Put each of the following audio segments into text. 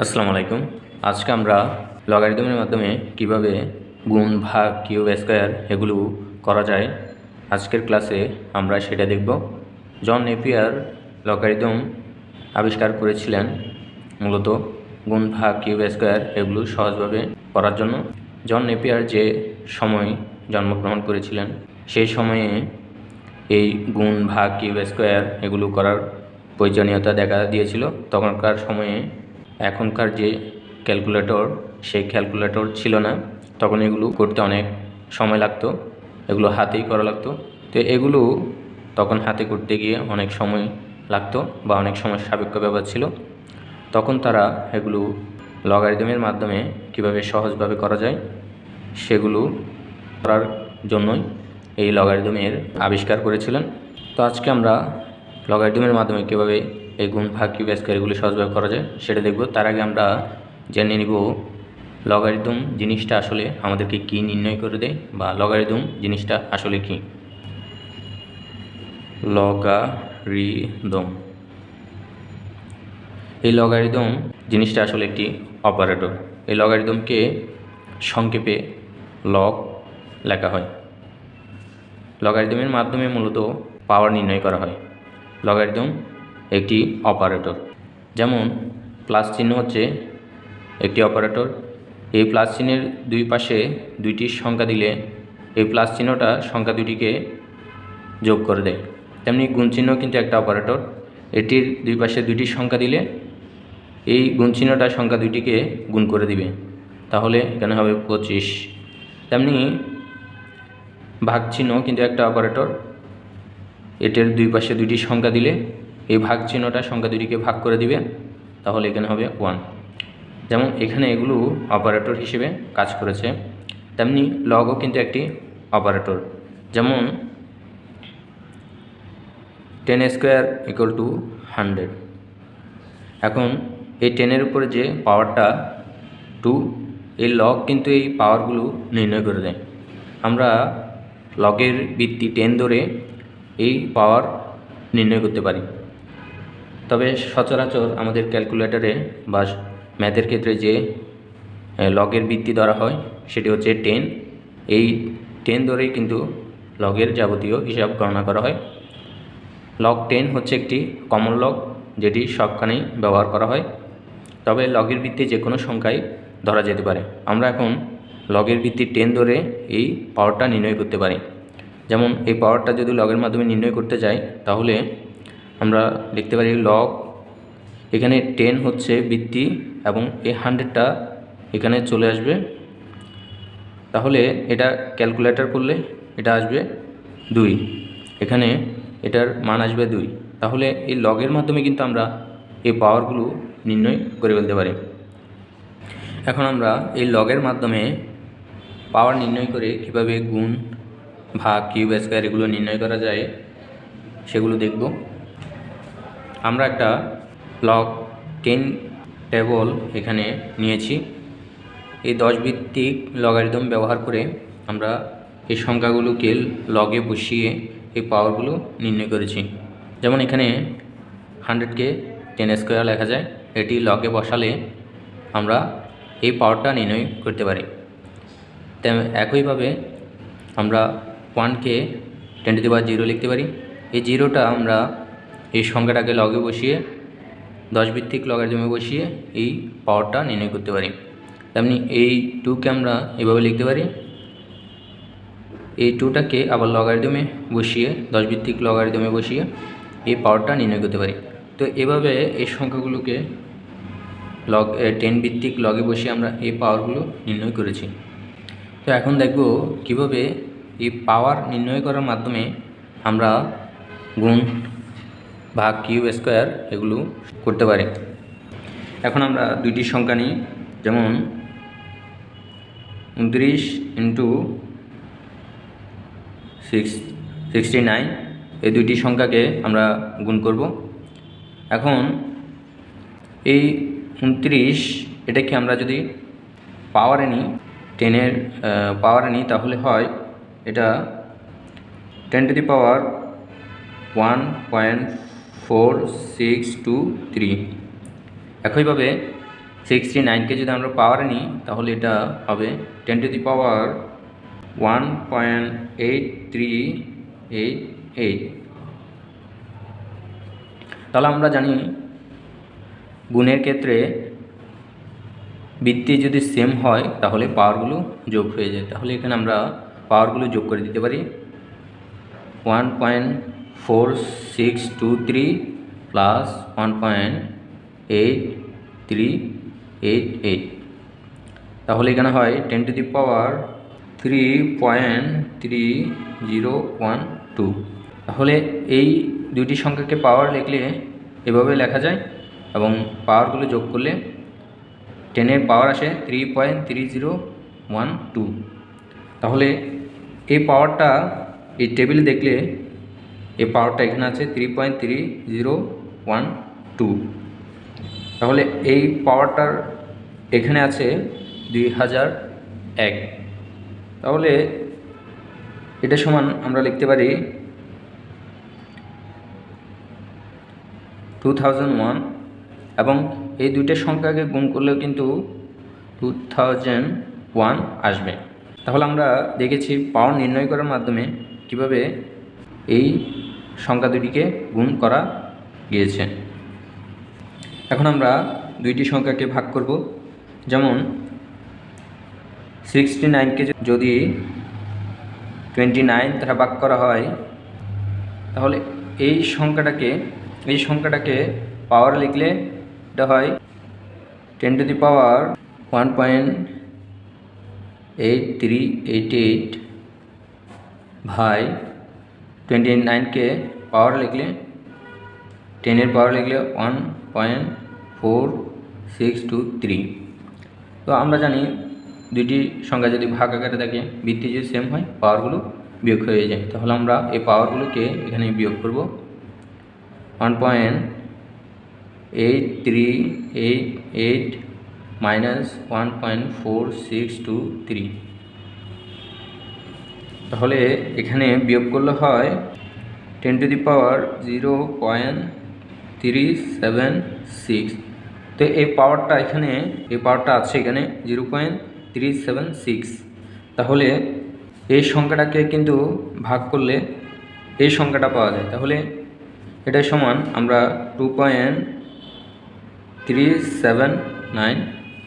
আসসালামু আলাইকুম। আজকে আমরা লগারিদমের মাধ্যমে কীভাবে গুণ ভাগ কিউব স্কোয়ার এগুলো করা যায়, আজকের ক্লাসে আমরা সেটা দেখব। জন নেপিয়ার লগারিদম আবিষ্কার করেছিলেন মূলত গুণ ভাগ কিউব স্কোয়ার এগুলো সহজভাবে করার জন্য। জন নেপিয়ার যে সময় জন্মগ্রহণ করেছিলেন, সেই সময়ে এই গুণ ভাগ কিউব স্কোয়ার এগুলো করার প্রয়োজনীয়তা দেখা দিয়েছিল। তখনকার সময়ে এখনকার যে ক্যালকুলেটর সেই ক্যালকুলেটর ছিল না। তখন এগুলো করতে অনেক সময় লাগতো। এগুলো হাতেই করা লাগতো। তো এগুলো তখন হাতে করতে গিয়ে অনেক সময় লাগতো বা অনেক সময় সাপেক্ষ ব্যাপার ছিল। তখন তারা এগুলো লগারিদমের মাধ্যমে কীভাবে সহজভাবে করা যায়, সেগুলো করার জন্যই এই লগারিদমের আবিষ্কার করেছিলেন। তো আজকে আমরা লগারিদমের মাধ্যমে কীভাবে এই গুণ ভাগ কিউব স্কোয়ার এগুলো সহজভাবে করা যায়। সেটা দেখব। তার আগে আমরা জেনে নিব লগারিদম জিনিসটা আসলে আমাদেরকে কি নির্ণয় করে দেয় বা লগারিদম জিনিসটা আসলে কি? লগারিদম। এই লগারিদম জিনিসটা আসলে একটি অপারেটর এই লগারিদমকে সংক্ষেপে লগ লেখা হয়। লগারিদমের মাধ্যমে মূলত পাওয়ার নির্ণয় করা হয়। লগারিদম একটি অপারেটর। যেমন, প্লাস চিহ্ন হচ্ছে একটি অপারেটর। এই প্লাস চিহ্নের দুই পাশে দুইটি সংখ্যা দিলে এই প্লাস চিহ্নটা সংখ্যা দুটিকে যোগ করে দেয়। তেমনি গুণ চিহ্ন কিন্তু একটা অপারেটর। এটির দুই পাশে দুইটি সংখ্যা দিলে এই গুণ চিহ্নটা সংখ্যা দুইটিকে গুণ করে দিবে। তাহলে এখানে হবে পঁচিশ। তেমনি ভাগ চিহ্ন কিন্তু একটা অপারেটর। এটির দুই পাশে দুইটি সংখ্যা দিলে এই ভাগ চিহ্নটা সংখ্যা দুটিকে ভাগ করে দিবে, তাহলে এখানে হবে ওয়ান যেমন এখানে এগুলো অপারেটর হিসেবে কাজ করেছে, তেমনি লগও কিন্তু একটি অপারেটর যেমন ten square equal to hundred এখন এই টেনের উপরে যে পাওয়ারটা টু এই লগ কিন্তু এই পাওয়ারগুলো নির্ণয় করে দেয়। আমরা লগের ভিত্তি টেন ধরে এই পাওয়ার নির্ণয় করতে পারি। তবে সচরাচর আমাদের ক্যালকুলেটরে বা ম্যাথের ক্ষেত্রে যে লগের ভিত্তি ধরা হয়, সেটি হচ্ছে টেন। এই টেন ধরেই কিন্তু লগের যাবতীয় হিসাব গণনা করা হয়। লগ টেন হচ্ছে একটি কমন লগ, যেটি সবখানেই ব্যবহার করা হয়। তবে লগের ভিত্তি যে কোনো সংখ্যায় ধরা যেতে পারে। আমরা এখন লগের ভিত্তি টেন ধরে এই পাওয়ারটা নির্ণয় করতে পারি। যেমন এই পাওয়ারটা যদি লগের মাধ্যমে নির্ণয় করতে যাই, তাহলে আমরা লিখতে পারি লগ এখানে টেন হচ্ছে বৃত্তি এবং এই হান্ড্রেডটা এখানে চলে আসবে। তাহলে এটা ক্যালকুলেটর করলে এটা আসবে দুই। এখানে এটার মান আসবে দুই। তাহলে এই লগের মাধ্যমে কিন্তু আমরা এই পাওয়ারগুলো নির্ণয় করে ফেলতে পারি। এখন আমরা এই লগের মাধ্যমে পাওয়ার নির্ণয় করে কীভাবে গুণ, ভাগ কিউব স্কোয়ার এগুলো নির্ণয় করা যায়, সেগুলো দেখব। আমরা একটা লগ টেন টেবল এখানে নিয়েছি। এই দশ ভিত্তিক লগারিদম ব্যবহার করে আমরা এই সংখ্যাগুলোকে লগে বসিয়ে এই পাওয়ারগুলো নির্ণয় করেছি। যেমন এখানে হান্ড্রেডকে টেন স্কোয়ার লেখা যায়, এটি লগে বসালে আমরা এই পাওয়ারটা নির্ণয় করতে পারি। একইভাবে আমরা ওয়ানকে ten to the power zero লিখতে পারি। এই জিরোটা আমরা এই সংখ্যাটাকে লগে বসিয়ে দশ ভিত্তিক লগের জমে বসিয়ে এই পাওয়ারটা নির্ণয় করতে পারি। তেমনি এই টুকে আমরা এভাবে লিখতে পারি। এই টুটাকে আবার লগারিদমে বসিয়ে দশ ভিত্তিক লগারিদমে বসিয়ে এই পাওয়ারটা নির্ণয় করতে পারি। তো এভাবে এই সংখ্যাগুলোকে লগ টেন ভিত্তিক লগে বসিয়ে আমরা এই পাওয়ারগুলো নির্ণয় করেছি। তো এখন দেখব কীভাবে এই পাওয়ার নির্ণয় করার মাধ্যমে আমরা গুণ ভাগ কিউব স্কোয়ার এগুলো করতে পারি। এখন আমরা দুইটি সংখ্যা নিই, যেমন উনত্রিশ ইন্টু সিক্স, সিক্সটি নাইন। এই দুইটি সংখ্যাকে আমরা গুণ করব। এখন এই উনত্রিশ এটাকে আমরা যদি পাওয়ারে নিই, টেনের পাওয়ারে নিই, তাহলে হয় এটা ten to the power one point four, six, two, three. একইভাবে সিক্সটি নাইনকে যদি আমরা পাওয়ারে নিই, তাহলে এটা হবে ten to the power one point eight three eight eight তাহলে আমরা জানি গুণের ক্ষেত্রে বৃত্তি যদি সেম হয়, তাহলে পাওয়ারগুলো যোগ হয়ে যায়। তাহলে এখানে আমরা পাওয়ারগুলো যোগ করে দিতে পারি। One point four six two three plus one point eight three eight eight তাহলে এখানে হয় ten to the power three point three zero one two তাহলে এই দুইটি সংখ্যাকে পাওয়ার লিখলে এভাবে লেখা যায় এবং পাওয়ারগুলো যোগ করলে টেনের পাওয়ার আসে three point three zero one two তাহলে এই পাওয়ারটা এই টেবিলে দেখলে এই পাওয়ারটা এখানে আছে three point three zero one two তাহলে এই পাওয়ারটার এখানে আছে দুই হাজার এক। তাহলে এটা সমান আমরা লিখতে পারি টু থাউজেন্ড ওয়ান এবং এই দুইটা সংখ্যাকে গুণ করলেও কিন্তু টু থাউজেন্ড ওয়ান আসবে। তাহলে আমরা দেখেছি পাওয়ার নির্ণয় করার মাধ্যমে কীভাবে এই সংখ্যা দুটিকে গুণ করা গিয়েছে। এখন আমরা দুইটি সংখ্যাকে ভাগ করব। যেমন সিক্সটি নাইনকে যদি টোয়েন্টি নাইন দ্বারা ভাগ করা হয়, তাহলে এই সংখ্যাটাকে এই সংখ্যাটাকে পাওয়ার লিখলে এটা হয় ten to the power one point eight three eight eight ভাই টোয়েন্টি নাইনকে পাওয়ার লিখলে টেনের পাওয়ার লিখলে one point four six two three তো আমরা জানি দুইটি সংখ্যা যদি ভাগ আকারে থাকে বৃত্তি যদি সেম হয় পাওয়ারগুলো বিয়োগ হয়ে যায়। তাহলে আমরা এই পাওয়ারগুলোকে এখানে বিয়োগ করব। One point eight three eight eight minus one point four six two three তাহলে এখানে বিয়োগ করলে হয় ten to the power zero point three seven six তো এই পাওয়ারটা এখানে, এই পাওয়ারটা আছে এখানে zero point three seven six তাহলে এই সংখ্যাটাকে কিন্তু ভাগ করলে এই সংখ্যাটা পাওয়া যায়। তাহলে এটা সমান আমরা two point three seven nine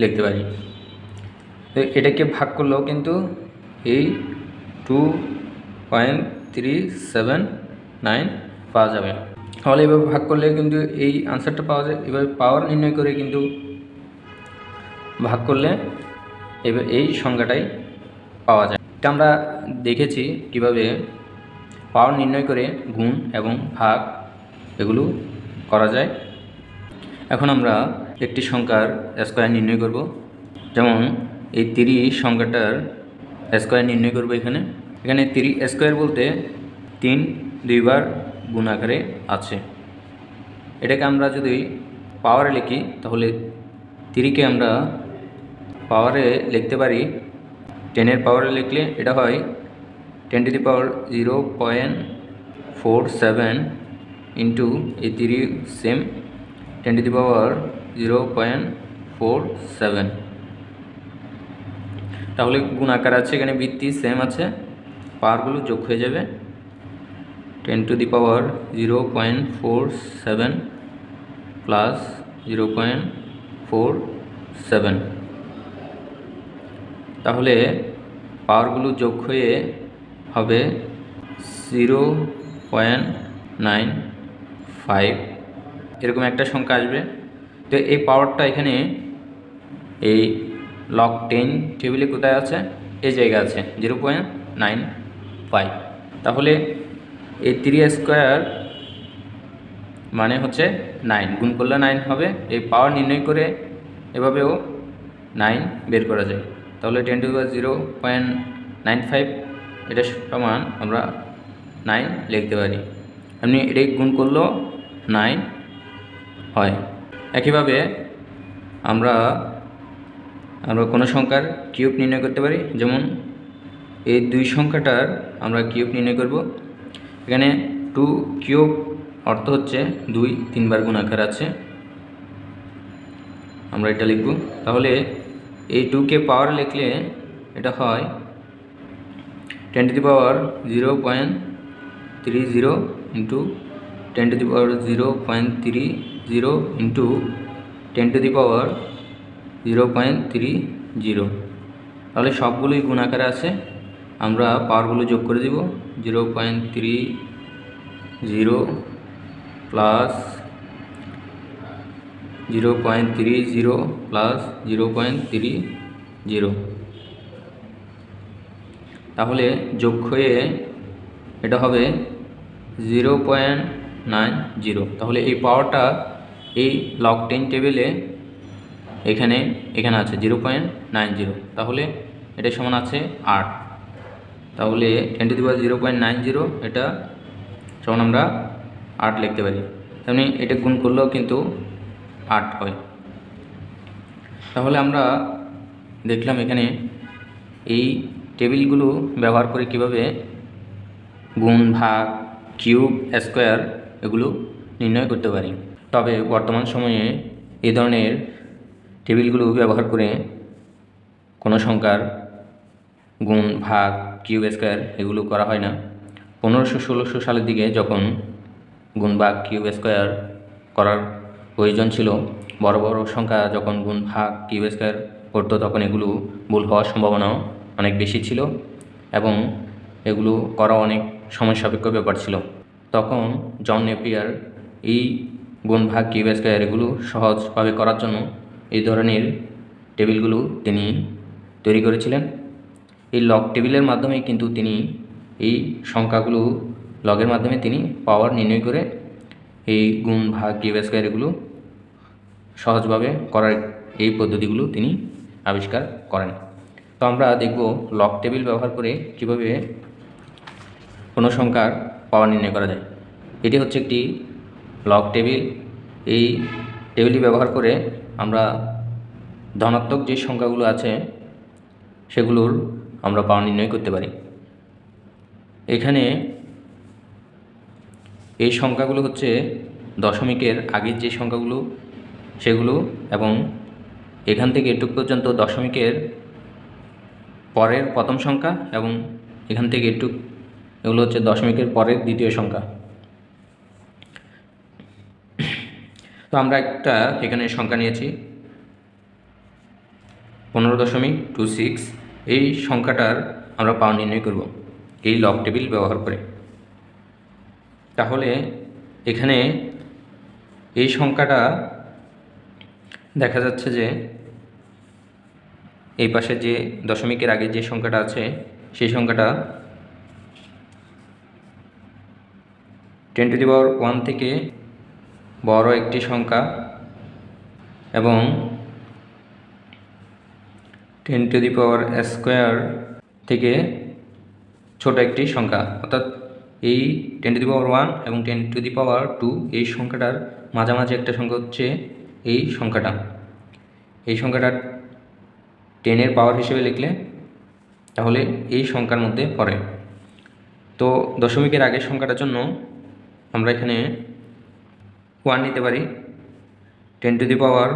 লিখতে পারি। তো এটাকে ভাগ করলেও কিন্তু এই two point three seven nine পাওয়া যাবে তাহলে এভাবে ভাগ করলে কিন্তু এই আনসারটা পাওয়া যায়। এভাবে পাওয়ার নির্ণয় করে কিন্তু ভাগ করলে এবার এই সংখ্যাটাই পাওয়া যায়। এটা আমরা দেখেছি কীভাবে পাওয়ার নির্ণয় করে গুণ এবং ভাগ এগুলো করা যায়। এখন আমরা একটি সংখ্যার স্কোয়ার নির্ণয় করব। যেমন এই তিরিশ সংখ্যাটার স্কোয়ার নির্ণয় করব এখানে। এখানে তিরি, স্কোয়ার বলতে তিন, দুইবার গুণ আকারে আছে। এটাকে আমরা যদি পাওয়ারে লিখি, তাহলে তিরিকে আমরা পাওয়ারে লিখতে পারি। টেনের পাওয়ারে লিখলে এটা হয় ten to the power zero point four seven into এই তিরি same ten to the power zero point four seven তাহলে গুণ আকার আছে এখানে বৃত্তি সেম আছে। পাওয়ারগুলো যোগ হয়ে যাবে। Ten to the power zero point four seven plus zero point four seven তাহলে পাওয়ারগুলো যোগ হয়ে হবে জিরো পয়েন্ট নাইন ফাইভ এরকম একটা সংখ্যা আসবে। তো এই পাওয়ারটা এখানে এই লক টেন টেবিলে কোথায় আছে? এই জায়গা আছে জিরো পয়েন্ট নাইন ফাইভ তাহলে এই থ্রি স্কোয়ার মানে হচ্ছে নাইন গুণ করলে নাইন হবে। এই পাওয়ার নির্ণয় করে এভাবেও নাইন বের করা যায়। তাহলে ten to zero point nine five এটা সমান আমরা নাইন লিখতে পারি। এমনি এটাই গুণ করলেও নাইন হয়। একইভাবে আমরা আমরা কোনো সংখ্যার কিউব নির্ণয় করতে পারি? যেমন এই দুই সংখ্যাটার আমরা কিউব নির্ণয় করব। এখানে টু কিউব অর্থ হচ্ছে দুই, তিনবার গুণাকার আছে। আমরা এটা লিখব। তাহলে এই টুকে পাওয়ার লিখলে এটা হয় ten to the power zero point three zero into ten to the power zero point three zero into ten to the power zero point three zero. তাহলে সবগুলোই গুণ আকারে আছে। আমরা পাওয়ারগুলো যোগ করে দিব। Zero point three zero plus zero point three zero plus zero point three zero. তাহলে যোগ হয়ে এটা হবে জিরো পয়েন্ট নাইন জিরো। তাহলে এই পাওয়ারটা এই লক টেন টেবিলে এখানে এখানে আছে জিরো পয়েন্ট নাইন জিরো। তাহলে এটা সমান আছে আট। তাহলে ten to the power zero point nine zero এটা সমান আমরা আট লিখতে পারি। তেমনি এটা গুণ করলেও কিন্তু আট হয়। তাহলে আমরা দেখলাম এখানে এই টেবিলগুলো ব্যবহার করে কীভাবে গুণ, ভাগ, কিউব, স্কোয়ার এগুলো নির্ণয় করতে পারি। তবে বর্তমান সময়ে এই ধরনের টেবিলগুলো ব্যবহার করে কোনো সংখ্যার গুণ, ভাগ, কিউব, স্কোয়ার এগুলো করা হয় না। পনেরোশো, ষোলোশো সালের দিকে যখন গুণ, ভাগ, কিউব, স্কোয়ার করার প্রয়োজন ছিল, বড় বড় সংখ্যা যখন গুণ, ভাগ, কিউব, স্কোয়ার করতো, তখন এগুলো ভুল হওয়ার সম্ভাবনাও অনেক বেশি ছিল এবং এগুলো করা অনেক সময় সাপেক্ষ ব্যাপার ছিল। তখন জন নেপিয়ার এই গুণ, ভাগ, কিউব, স্কোয়ার এগুলো সহজভাবে করার জন্য এই ধরনের টেবিলগুলো তিনি তৈরি করেছিলেন। এই লগ টেবিলের মাধ্যমে কিন্তু তিনি এই সংখ্যাগুলো লগের মাধ্যমে তিনি পাওয়ার নির্ণয় করে এই গুণ ভাগ স্কোয়ার এগুলো সহজভাবে করার এই পদ্ধতিগুলো তিনি আবিষ্কার করেন। তো আমরা দেখব লক টেবিল ব্যবহার করে কীভাবে কোনো সংখ্যার পাওয়ার নির্ণয় করা যায়। এটি হচ্ছে একটি লক টেবিল এই টেবিলটি ব্যবহার করে আমরা ধনাত্মক যে সংখ্যাগুলো আছে, সেগুলোর আমরা পাওয়ার নির্ণয় করতে পারি। এখানে এই সংখ্যাগুলো হচ্ছে দশমিকের আগের যে সংখ্যাগুলো, সেগুলো এবং এখান থেকে এটুক পর্যন্ত দশমিকের পরের প্রথম সংখ্যা এবং এখান থেকে এটুক, এগুলো হচ্ছে দশমিকের পরের দ্বিতীয় সংখ্যা। তো আমরা একটা এখানে সংখ্যা নিয়েছি পনেরো দশমিক টু সিক্স। এই সংখ্যাটার আমরা পাওয়ার নির্ণয় করব এই লক টেবিল ব্যবহার করে। তাহলে এখানে এই সংখ্যাটা দেখা যাচ্ছে যে এই পাশে যে দশমিকের আগে যে সংখ্যাটা আছে, সেই সংখ্যাটা ten to the power one থেকে বড় একটি সংখ্যা এবং ten to the power square থেকে ছোট একটি সংখ্যা। অর্থাৎ এই ten to the power one এবং ten to the power two এই সংখ্যাটার মাঝামাঝি একটা সংখ্যা হচ্ছে এই সংখ্যাটা। এই সংখ্যাটা টেনের পাওয়ার হিসেবে লিখলে তাহলে এই সংখ্যার মধ্যে পড়ে। তো দশমিকের আগের সংখ্যাটার জন্য আমরা এখানে ওয়ান নিতে পারি। Ten to the power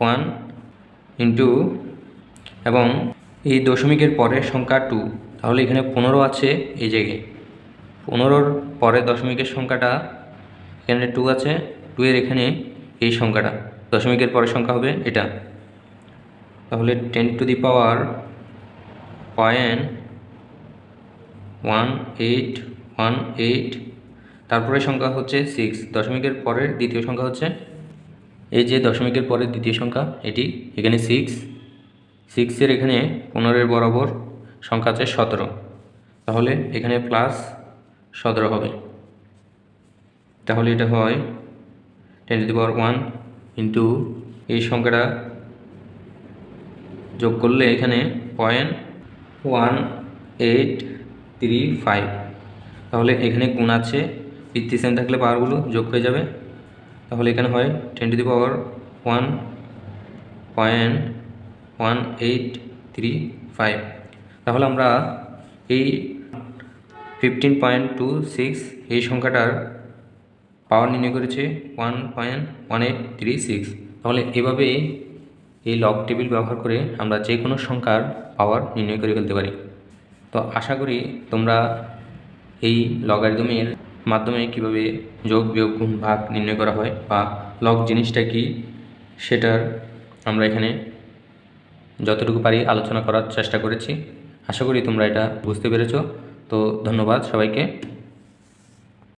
one into এবং এই দশমিকের পরের সংখ্যা টু তাহলে এখানে পনেরো আছে এই জায়গায়। পনেরোর পরে দশমিকের সংখ্যাটা, এখানে টু আছে। টু এর এখানে এই সংখ্যাটা। দশমিকের পরের সংখ্যা হবে এটা। তাহলে ten to the power point one eight one eight তারপরে সংখ্যা হচ্ছে সিক্স দশমিকের পরের দ্বিতীয় সংখ্যা হচ্ছে এই যে দশমিকের পরের দ্বিতীয় সংখ্যা, এটি এখানে সিক্স সিক্সের এখানে পনেরোর বরাবর সংখ্যা আছে সতেরো। তাহলে এখানে প্লাস সতেরো হবে। তাহলে এটা হয় ten to the power one into এই সংখ্যাটা যোগ করলে এখানে point one eight three five তাহলে এখানে গুণ আছে ভিত্তি সেম থাকলে পাওয়ারগুলো যোগ হয়ে যাবে। তাহলে এখানে হয় ten to the power one point one eight three five তাহলে আমরা এই ফিফটিন পয়েন্ট টু সিক্স এই সংখ্যাটার পাওয়ার নির্ণয় করেছে one point one eight three six তাহলে এভাবে এই লগ টেবিল ব্যবহার করে আমরা যে কোনো সংখ্যার পাওয়ার নির্ণয় করে ফেলতে পারি। তো আশা করি তোমরা এই লগারিদমের মাধ্যমে কীভাবে যোগ, বিয়োগ, গুণ, ভাগ নির্ণয় করা হয় বা লগ জিনিসটা কি সেটার আমরা এখানে যতটুকু পারি আলোচনা করার চেষ্টা করেছি। আশা করি তোমরা এটা বুঝতে পেরেছ। তো ধন্যবাদ সবাইকে।